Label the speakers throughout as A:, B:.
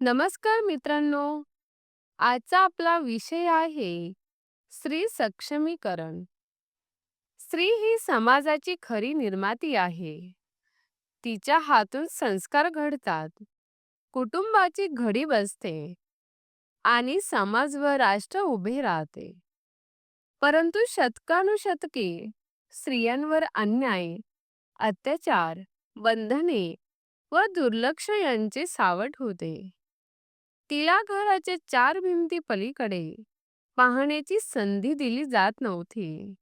A: नमस्कार मित्रांनो. आजचा आपला विषय आहे स्त्री सक्षमीकरण. स्त्री ही समाजाची खरी निर्माती आहे. तिच्या हातून संस्कार घडतात. कुटुंबाची घडी बसते. आणि समाज व राष्ट्र उभे राहते. परंतु शतकानुशतके स्त्रियांवर अन्याय अत्याचार बंधने व दुर्लक्ष यांचे सावट होते. तिला घराच्या चार भिंती पलीकडे पाहण्याची संधी दिली जात नव्हती.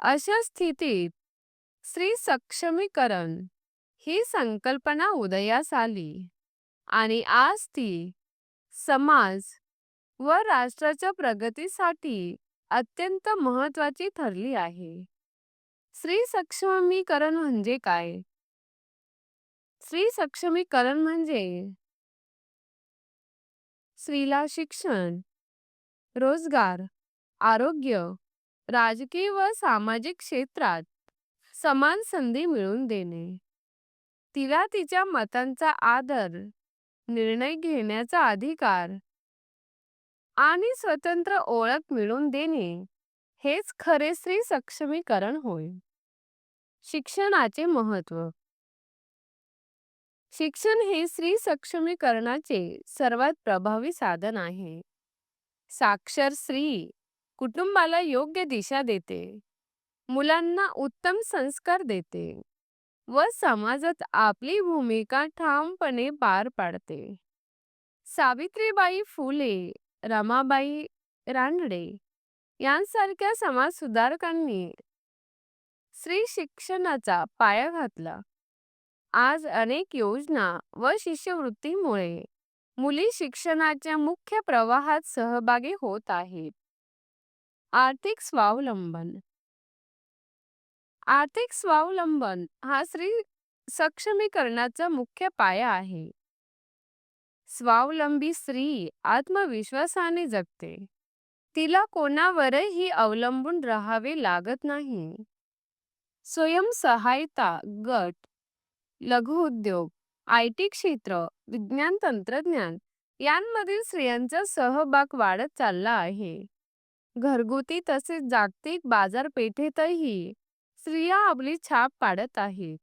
A: अशा स्थितीत स्त्री सक्षमीकरण ही संकल्पना उदयास आली आणि आज ती समाज व राष्ट्राच्या प्रगतीसाठी अत्यंत महत्वाची ठरली आहे. स्त्री सक्षमीकरण म्हणजे काय? स्त्री सक्षमीकरण म्हणजे स्त्रीला शिक्षण रोजगार आरोग्य राजकीय व सामाजिक क्षेत्रात समान संधी मिळवून देणे. तिला तिच्या मतांचा आदर निर्णय घेण्याचा अधिकार आणि स्वतंत्र ओळख मिळवून देणे हेच खरे स्त्री सक्षमीकरण होय. शिक्षणाचे महत्त्व शिक्षण हे स्त्री सक्षमीकरणाचे सर्वात प्रभावी साधन आहे. साक्षर स्त्री कुटुंबाला योग्य दिशा देते. मुलांना उत्तम संस्कार देते व समाजात आपली भूमिका ठामपणे पार पाडते. सावित्रीबाई फुले रमाबाई रानडे यांसारख्या समाजसुधारकांनी स्त्री शिक्षणाचा पाया घातला. आज अनेक योजना व शिष्यवृत्तीमुळे मुली शिक्षणाच्या मुख्य प्रवाहात सहभागी होत आहेत. आर्थिक स्वावलंबन. आर्थिक स्वावलंबन हा स्त्री सक्षमीकरणाचा मुख्य पाया आहे. स्वावलंबी स्त्री आत्मविश्वासाने जगते. तिला कोणावरही अवलंबून राहावे लागत नाही. स्वयंसहायता गट लघुउद्योग आय टी क्षेत्र विज्ञान तंत्रज्ञान यांमधील स्त्रियांचा सहभाग वाढत चालला आहे. घरगुती तसेच जागतिक बाजारपेठेतही स्त्रिया आपली छाप पाडत आहेत.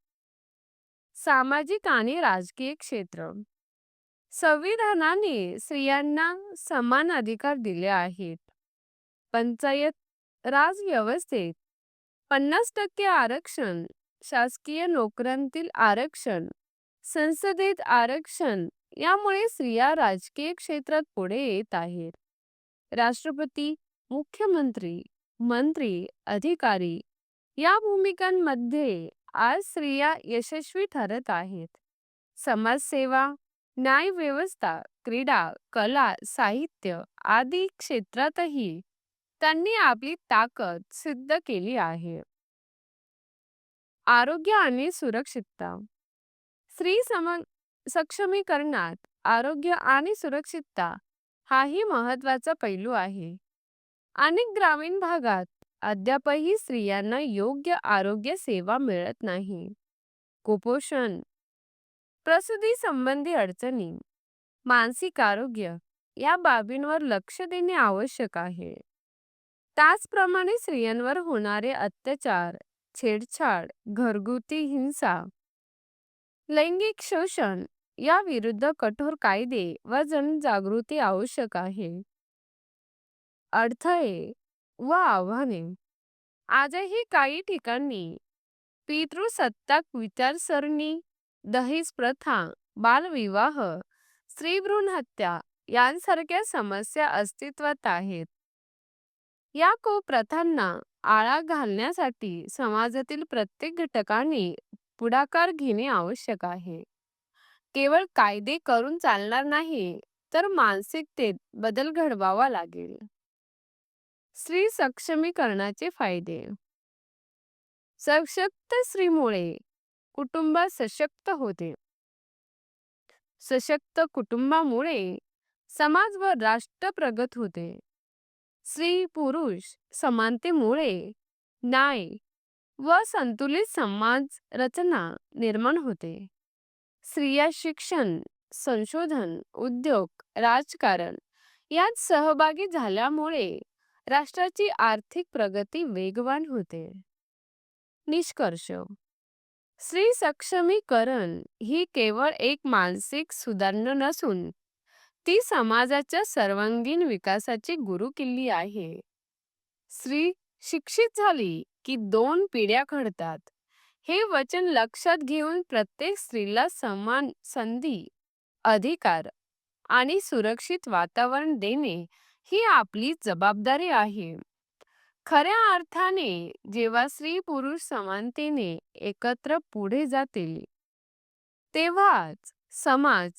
A: सामाजिक आणि राजकीय क्षेत्र. संविधानाने स्त्रियांना समान अधिकार दिले आहेत. पंचायत राज व्यवस्थेत पन्नास टक्के आरक्षण शासकीय नोकऱ्यांतील आरक्षण संसदेत आरक्षण यामुळे स्त्रिया राजकीय क्षेत्रात पुढे येत आहेत. राष्ट्रपती मुख्यमंत्री मंत्री अधिकारी या भूमिकांमध्ये आज स्त्रिया यशस्वी ठरत आहेत. समाजसेवा न्यायव्यवस्था क्रीडा कला साहित्य आदी क्षेत्रातही त्यांनी आपली ताकद सिद्ध केली आहे. आरोग्य आणि सुरक्षितता. स्त्री सम सक्षमीकरणात आरोग्य आणि सुरक्षितता हाही महत्त्वाचा पैलू आहे. अनेक ग्रामीण भागात अद्यापही स्त्रियांना योग्य आरोग्य सेवा मिळत नाही. कुपोषण प्रसूती संबंधी अडचणी मानसिक आरोग्य या बाबींवर लक्ष देणे आवश्यक आहे. त्याचप्रमाणे स्त्रियांवर होणारे अत्याचार छेडछाड घरगुती हिंसा लैंगिक शोषण या विरुद्ध कठोर कायदे व जनजागृती आवश्यक आहे. अडथळे व आव्हाने. आजही काही ठिकाणी पितृसत्ताक विचारसरणी दहेज प्रथा बालविवाह स्त्रीभ्रूण हत्या यांसारख्या समस्या अस्तित्वात आहेत. या कुप्रथांना आळा घालण्यासाठी समाजातील प्रत्येक घटकाने पुढाकार घेणे आवश्यक आहे. केवळ कायदे करून चालणार नाही तर मानसिकतेत बदल घडवावा लागेल. स्त्री सक्षमीकरणाचे फायदे. सशक्त स्त्रीमुळे कुटुंब सशक्त होते. सशक्त कुटुंबामुळे समाज व राष्ट्र प्रगत होते. स्त्री पुरुष समानतेमुळे न्याय व संतुलित समाज रचना निर्माण होते स्त्रिया शिक्षण संशोधन, उद्योग, राजकारण यात सहभागी झाल्यामुळे राष्ट्राची आर्थिक प्रगती वेगवान होते. निष्कर्ष स्त्री सक्षमीकरण ही केवळ एक मानसिक सुधारणा नसून ती समाजाच्या सर्वांगीण विकासाची गुरुकिल्ली आहे. स्त्री शिक्षित झाली की दोन पिढ्या घडतात हे वचन लक्षात घेऊन प्रत्येक स्त्रीला समान संधी, अधिकार आणि सुरक्षित वातावरण देणे ही आपली जबाबदारी आहे. खऱ्या अर्थाने जेव्हा स्त्री पुरुष समानतेने एकत्र पुढे जातील तेव्हाच समाज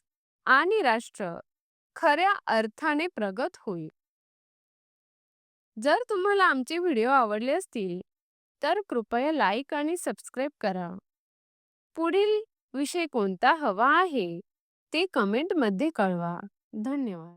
A: आणि राष्ट्र खऱ्या अर्थाने प्रगत होईल. जर तुम्हाला आमचे व्हिडिओ आवडले असतील तर कृपया लाईक आणि सबस्क्राईब करा. पुढील विषय कोणता हवा आहे ते कमेंटमध्ये कळवा. धन्यवाद.